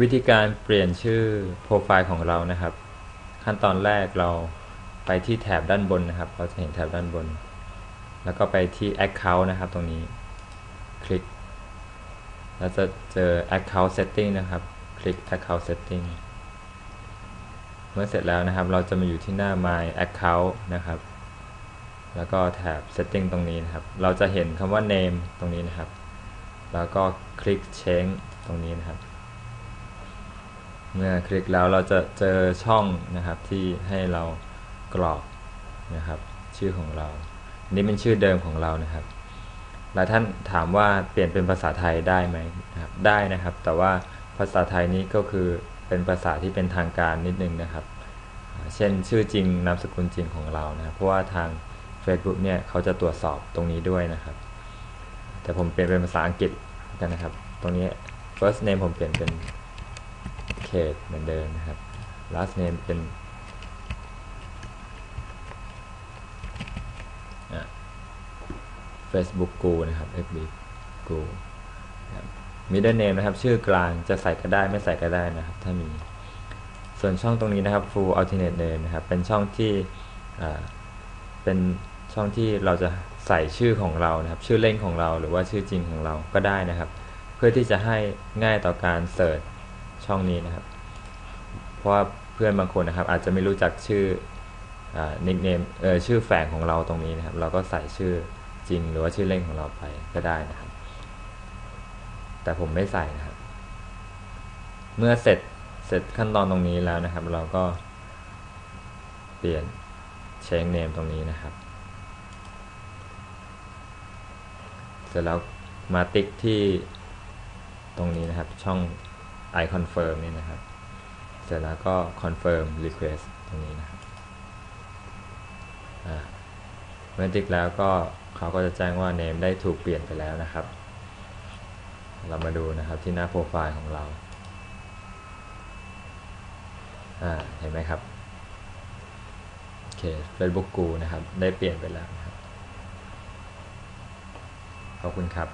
วิธีการเปลี่ยนชื่อโปรไฟล์ของเรานะครับ ขั้นตอนแรกเราไปที่แถบด้านบนนะครับ เราจะเห็นแถบด้านบน แล้วก็ไปที่ Account นะครับตรงนี้ คลิก เราจะเจอ Account Setting นะครับ คลิก Account Setting เมื่อเสร็จแล้วนะครับ เราจะมาอยู่ที่หน้า My Account นะครับ แล้วก็แถบ Setting ตรงนี้นะครับ เราจะเห็นคำว่า Name ตรงนี้นะครับ แล้วก็คลิก Change ตรงนี้นะครับ เมื่อคลิกแล้วเราจะเจอช่องนะครับที่ให้เรากรอกนะครับ ชื่อของเรา นี่เป็นชื่อเดิมของเรานะครับ หลายท่านถามว่าเปลี่ยนเป็นภาษาไทยได้ไหมนะครับได้นะครับ แต่ว่าภาษาไทยนี้ก็คือเป็นภาษาที่เป็นทางการนิดนึงนะครับ เช่นชื่อจริงนามสกุลจริงของเรานะครับ เพราะว่าทาง Facebook เนี่ยเขาจะตรวจสอบตรงนี้ด้วยนะครับ แต่ผมเปลี่ยนเป็นภาษาอังกฤษกันนะครับ ตรงนี้ first name ผมเปลี่ยนเป็น เคทเหมือนเดิมนะครับ last name เป็น Facebook กูนะครับ FB กู middle name นะครับ ชื่อกลางจะใส่ก็ได้ไม่ใส่ก็ได้นะครับ ถ้ามี ส่วนช่องตรงนี้นะครับ full alternate name นะครับ เป็นช่องที่เป็นช่องที่เราจะใส่ชื่อของเรานะครับ ชื่อเล่นของเราหรือว่าชื่อจริงของเราก็ได้นะครับ เพื่อที่จะให้ง่ายต่อการเสิร์ช ช่องนี้นะครับ เพราะว่าเพื่อนบางคนนะครับ อาจจะไม่รู้จักชื่อนิกเนมเออชื่อแฝงของเราตรงนี้นะครับ เราก็ใส่ชื่อจริงหรือว่าชื่อเล่นของเราไปก็ได้นะครับ แต่ผมไม่ใส่นะครับ เมื่อเสร็จเสร็จขั้นตอนตรงนี้แล้วนะครับ เราก็เปลี่ยน change name ตรงนี้นะครับ เสร็จแล้วมาติ๊กที่ตรงนี้นะครับช่อง i confirm นี่นะครับเสร็จแล้วก็ confirm request ตรงนี้นะครับเมื่อติ๊กแล้วก็เขาก็จะแจ้งว่า name ได้ถูกเปลี่ยนไปแล้วนะครับ เรามาดูนะครับที่หน้าโปรไฟล์ของเราเห็นไหมครับโอเค Facebook กูนะครับ ได้เปลี่ยนไปแล้วนะครับ ขอบคุณครับ